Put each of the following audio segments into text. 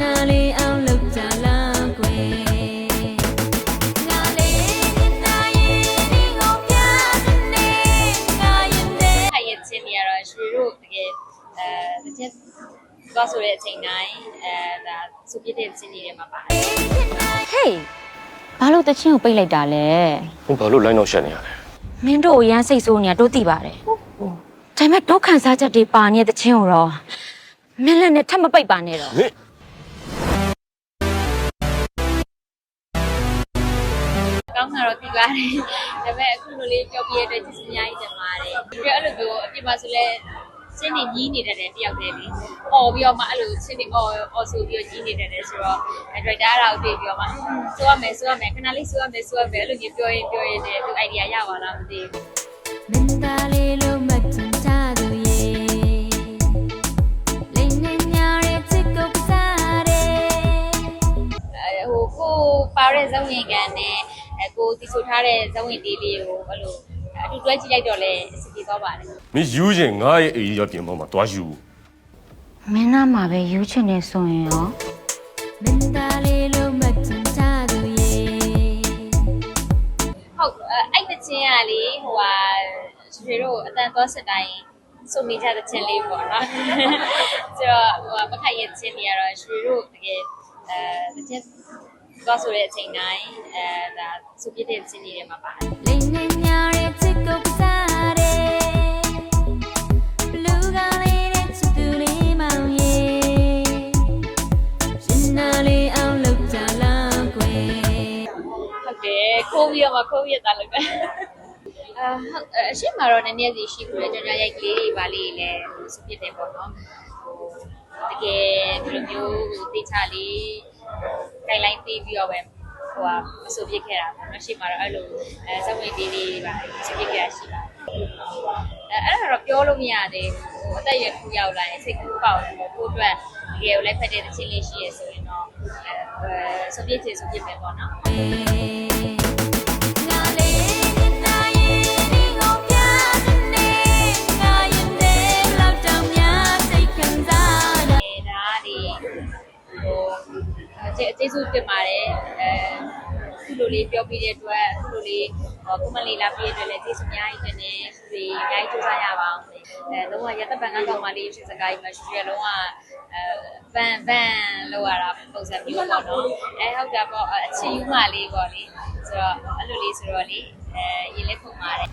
နာလေးအောင်လောက်ကြလားကွယ်ငါလေးမျက်နှာရည်ဒီကိုပြနေငါရင်တဲ့ခိုင်ရဲ့ချင်းနေရတော့ရွှေတို့တကယ်အဲတစ်ချက်သွားဆိုတဲ့အချိန်တိုင်းအဲဒါစုပြတဲ့ချင်းနေတွေမှာပါတယ်ဟေးဘာလို့တချင်းကိုပိတ်လိုက်တာလဲမင်းဘာလို့လိုင်းတော့ရှက်နေရလဲမင်းတို့ကိုရမ်းစိတ်ဆိုးနေတာတို့သိပါတယ်ဒါပေမဲ့ဒုက္ခစားချက်တွေပါနေတဲ့တချင်းကိုတော့မင်းလည်းနဲ့ထပ်မပိတ်ပါနဲ့တော့ တော့ပြီးပါတယ်။ဒါပေမဲ့အခုလိုလေးပြောပြရတဲ့ကျေးဇူးအများကြီးတင်ပါတယ်။ပြီးတော့အဲ့လိုမျိုးအပြစ်ပါဆိုလဲရှင်းနေကြီးနေတတ်တယ်တယောက်တည်းလေ။အော်ပြီးတော့မှအဲ့လိုရှင်းနေအော်အော်ဆိုပြီးတော့ကြီးနေတတ်တယ်ဆိုတော့အဒရိုက်တာအားကိုတွေ့ပြီးတော့မှဆိုရမယ်ဆိုရမယ်ခဏလေးဆိုရမယ်ဆိုရမယ်အဲ့လိုကြီးပြောရင်ပြောရင်လည်းသူ idea ရပါလားမသိဘူး။မင်းသားလေးလိုမချင်ချသူရဲ့လိမ့်နေညာရဲ့ချစ်ကိုပစားတယ်ဟိုကိုပါရဲဇုံရင်ကန်နဲ့ အဲကိုတီဆိုထားတဲ့ဇုံရင်လေးလေးကိုအဲ့လိုအတူတွဲကြည့်လိုက်တော့လဲအဆင်ပြေသွားပါတယ်မင်းယူရင်ငါရဲ့အေးရပြင်ပေါ်မှာတွားယူမင်းနာမှာပဲယူချင်နေဆိုရင်ရောမင်းသားလေးလို့မထင်ကြသူရဲ့ဟုတ်အဲ့အဲ့တချင်းကလေဟိုဟာရွှေတို့အတန်သွားစစ်တိုင်းစုံနေကြတဲ့ချင်းလေးပေါ့နော်ဆိုတော့ဟိုဟာမခိုင်ရဲ့ချင်းတွေကတော့ရွှေတို့တကယ်အဲတချင်း သွားဆိုတဲ့အချိန်တိုင်းအဲဒါစုပြတဲ့ချင်းတွေမှာပါတယ်လိမ့်နေညာရဲ့ချစ်ကိုစားတယ်ဘလူးကလေးတဲ့ချစ်သူလေးမောင်ရဲ့ရှင်နာလေးအောင်လောက်ကြလားကွယ်ဟုတ်တယ်ခိုးပြီးတော့မှခိုးပြီးတော့လုပ်တယ်အာဟုတ်အရှိမတော့နည်းနည်းစီရှိဘူးလေကြောင်ကြောင်ရိုက်ကလေးတွေပါလေးလည်းစုပြတယ်ပေါ့နော်တကယ်ဒီလိုမျိုးတေချာလေး guideline ပေးပြီးတော့ပဲဟိုဟာမဆိုပြစ်ခဲ့တာပေါ့နော်ရှေ့မှာတော့အဲ့လိုအဲဇဝင်လေးလေးပါစပြစ်ခဲ့တာရှိပါတယ်အဲအဲ့ဒါတော့ပြောလို့မရသေးဘူးဟိုအသက်အရွယ်ထူရောက်လာရင်စိတ်ကူးပေါက်တယ်ကိုအတွက်တကယ်ကိုလည်းဖက်တဲ့တစ်ချင်းလေးရှိရဆိုရင်တော့အဲဆိုပြစ်ချင်ဆိုပြစ်မယ်ပေါ့နော် လိုလေးပြောပြတဲ့အတွက်ခုလိုလေးဟောကွန်မလေးလာပြည့်တဲ့အတွက်လည်းကျေးဇူးအများကြီးတင်တယ်ဒီအများကြီးကြိုးစားရပါအောင်အဲလုံးဝရသက်ပံကောင်းမှလေးရှိစကားကြီးမှရှိရလုံးဝအဲဗန်ဗန်လောက်ရတာပုံစံမျိုးပေါ့နော်အဲဟုတ်တာပေါ့အချင်းယူမလေးပေါ့လေဆိုတော့အဲ့လိုလေးဆိုတော့လေအဲရင်လေးပုံပါတယ်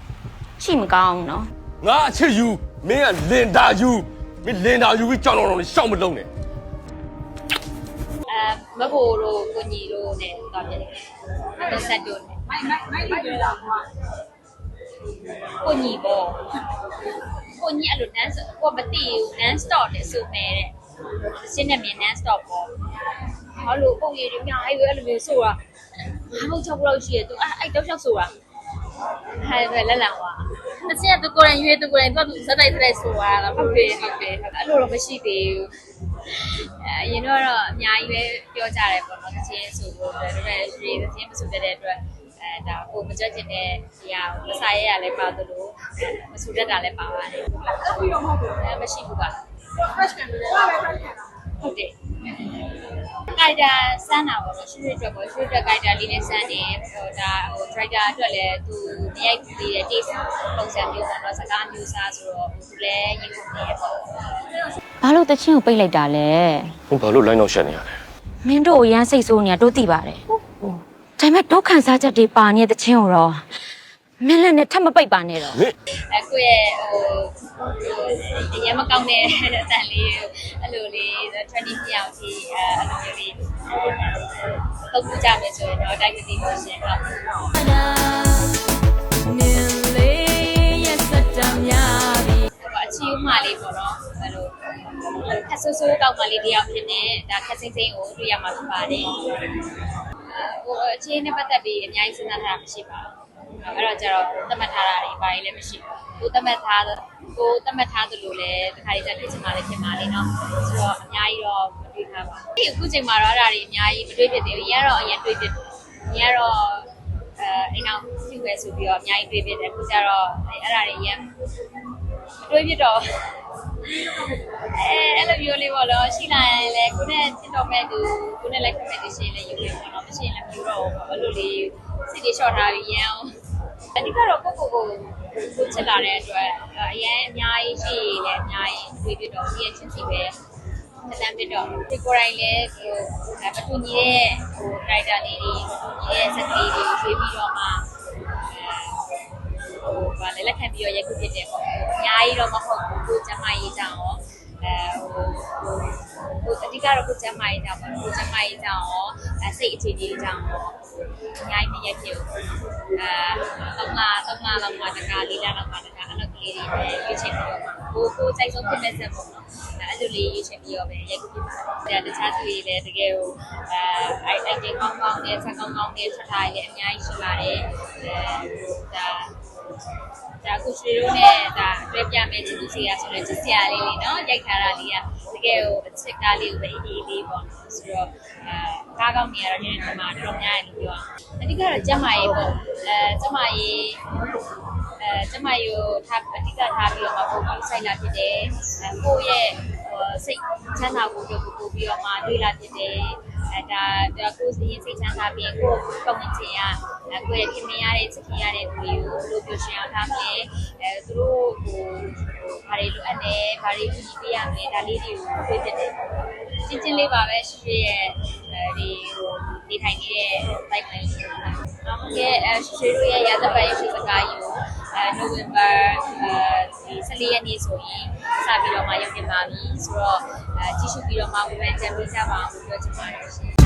ချိမကောင်းဘူးနော်ငါအချစ်ယူမင်းကလင်တာယူမင်းလင်တာယူပြီးကြောင်တော်တော်လေးရှောက်မလုံးနဲ့အဲ မဘိုးတို့ကိုညီတို့နဲ့တော့ပြတယ်။ဆက်တို့နဲ့မိုက်မိုက်မိုက်ပြောတာကွာ။ကိုညီပေါ့။ကိုညီအဲ့လို dance ကိုမသိဘူး dance stop နဲ့ဆိုမဲ့တဲ့။ရှင်းနေမြင် dance stop ပေါ့။ဘာလို့ပုံရည်တွေများအဲ့လိုမျိုးဆိုတာဟာဘုတ်ချက်ဘလို့ရှိရသူအဲ့အဲ့တောက်လျှောက်ဆိုတာဟဲ့ပဲလက်လံွာ။တစ်ချက်သူကိုယ်တိုင်ရွေးသူကိုယ်တိုင်သူ့စက်တိုက်စက်ဆိုတာလားဟုတ်တယ်ဟုတ်တယ်အဲ့လိုတော့မရှိသေးဘူး။ အဲအရင်တော့အများကြီးပဲပြောကြတယ်ပေါ့နော်။တစ်ချင်းဆိုလို့ဒါပေမဲ့ရွေးတစ်ချင်းမဆိုတဲ့အတွက်အဲဒါကိုမကြွကျင်တဲ့နေရာကိုမဆိုင်ရရလဲပါသလိုမဆူတတ်တာလည်းပါပါတယ်။အဲ့ပြီးတော့မဟုတ်ဘူး။အဲမရှိဘူးက။ fresh ပြန်လို့လည်းပဲ fresh ပြန်တာ။ဟုတ်တယ်။ ကိုက်တာစမ်းတာပေါ့နော်ရွှေရွှေအတွက်ပေါ့ရွှေအတွက်ကိုက်တာလေးနဲ့စမ်းနေဟိုဒါဟို driver အတွက်လည်းသူမရိုက်ပြီးတဲ့ taste ပုံစံမျိုးပေါ့နော်စကားမျိုးစားဆိုတော့သူလည်းရင်ကုန်နေရပေါ့ဘာလို့တချင်းကိုပိတ်လိုက်တာလဲမင်းဘာလို့လိုင်းတော့ရှက်နေရလဲမင်းတို့ကိုရမ်းစိတ်ဆိုးနေတာတို့သိပါတယ်ဒါပေမဲ့ဒုက္ခစားချက်တွေပါနေတဲ့တချင်းကိုတော့မင်းလည်းနဲ့ထပ်မပိတ်ပါနဲ့တော့ဟင်အဲကိုယ့်ရဲ့ဟို အရင်မကောင်းတဲ့အတန်လေးကိုအဲ့လိုလေး20ပြောင်စီအဲအဲ့လိုမျိုးလေးတော့ကြမယ်ဆိုရင်တော့တိုက်မသိလို့ရှင်ဟုတ်နင်းလေးရဲ့စက်တမ်းများပြီဟိုအချီဦးမလေးပေါ့နော်အဲ့လိုခက်ဆိုးဆိုးကောက်မလေးတယောက်ဖြစ်နေဒါခက်စိမ့်စိမ့်ကိုတွေ့ရမှာဖြစ်ပါတယ်ဟိုအချင်းနဲ့ပတ်သက်ပြီးအများကြီးစဉ်းစားထားတာမရှိပါဘူးအဲ့တော့ကျတော့သတ်မှတ်ထားတာတွေဘာတွေလည်းမရှိဘူးကိုသတ်မှတ်ထား ကိုသတ်မှတ်ထားသလိုလည်းတစ်ခါလေးတက်ဖြစ်ချင်ပါလေဖြစ်ပါလေနော်ဆိုတော့အများကြီးတော့မတွေးထားပါဘူးဒီအခုချိန်မှာတော့အဲ့ဒါတွေအများကြီးမတွေးဖြစ်သေးဘူးရတော့အရင်တွေးဖြစ်ရတော့အဲအိမ်အောင်စီဝဲဆိုပြီးတော့အများကြီးတွေးဖြစ်တယ်အခုကျတော့အဲ့ဒါတွေရမ်းတွေးဖြစ်တော့အဲ့လိုမျိုးလေးပေါ့နော်ရှိလာရင်လည်းကိုနဲ့ချစ်တော်မဲ့သူကိုနဲ့လည်းခက်မဲ့သူရှိရင်လည်းယူပြီးပေါ့နော်မရှိရင်လည်းမယူတော့ဘူးပေါ့အဲ့လိုလေးစိတ်လေးလျှော့ထားပြီးရန်အောင်အဓိကတော့ကိုကိုကိုကို ချစ်လာတဲ့အတွက်အရင်အများကြီးရှိရင်လည်းအများကြီးတွေ့ပြတော့ဒီရဲ့ချစ်စီပဲတလန်ပြတော့ဒီကိုယ်တိုင်လည်းဟိုမတူညီတဲ့ဟို character လေးတွေညီတဲ့စက်ကလေးတွေရွေးပြီးတော့မှဟိုဗာလည်းလက်ခံပြီးတော့ရက်ခုဖြစ်တယ်ပေါ့အများကြီးတော့မဟုတ်ဘူးကိုကျမကြီးကြောင့်ရော အဲဟိုဟိုအဓိကတော့ကိုကျမကြီးကြောင့်ပေါ့ကိုကျမကြီးကြောင့်ရောအဲစိတ်အခြေအနေကြောင့်ရောအများကြီးမရက်ဖြစ်ဘူးအဲသုံးလားသုံးလားလောက်မှတကားလေးလားလောက်မှတကားအဲ့လိုကလေးတွေပဲရွေးချယ်ပြီးတော့ကိုကိုစိုက်ဆုံးဖြစ်မဲ့ဆက်ပေါ့နော်အဲ့လိုလေးရွေးချယ်ပြီးတော့ပဲရက်ခုဖြစ်ပါတယ်တခြားသူတွေလည်းတကယ်ကိုအဲအဲ့အဲ့ဒီကောင်းကောင်းနဲ့ဆက်ကောင်းကောင်းနဲ့ဆက်ထားရည်အများကြီးရှိပါတယ်အဲဒါ ဒါကုချီရိုးနဲ့ဒါတွေ့ပြမယ်ချစ်သူစီရဆိုတော့ချစ်စရာလေးလေးနော်ရိုက်ထားတာလေးကတကယ်ကိုအချစ်ကားလေးကိုပဲအေးအေးလေးပေါ့နော်ဆိုတော့အဲကားကောင်းနေရတော့ဒီနေ့မှာတော်တော်များတယ်လို့ပြောအဓိကတော့ကျမရေးပေါ့အဲကျမရေးအဲကျမရေးကိုထားအဓိကထားပြီးတော့မှပုံပြီးဆိုင်လာဖြစ်တယ်အဲကိုယ့်ရဲ့ဟိုစိတ်ချမ်းသာကိုတို့ကိုပြီးတော့မှတွေးလာဖြစ်တယ် အဲဒါဒါကိုယ်စီရင်စိတ်ချမ်းသာပြီးကိုယ်ပုံဝင်ချင်ရအဲကိုယ့်ရဲ့ခင်မရတဲ့ချစ်ခင်ရတဲ့လူတွေကိုဘယ်လိုပြောရှင်အောင်ထားမလဲအဲသူတို့ဟိုဘာတွေလိုအပ်လဲဘာတွေကြည့်ပေးရမလဲဒါလေးတွေကိုတွေးဖြစ်တယ်ချင်းချင်းလေးပါပဲရှိရှိရဲ့အဲဒီဟိုနေထိုင်နေတဲ့ site လေးရှိတယ်။နောက်ကအဲရှိရှိရဲ့ရသပိုင်ရှိစကားယူအဲ November အဲဒီ 14ရက်နေ့ဆိုရင်စပြီးတော့မှရုပ်ပြပါပြီဆိုတော့အဲကြည့်ရှုပြီးတော့မှဝေဖန်ကြံပေးကြပါအောင်လို့ပြောချင်ပါတယ်ရှင်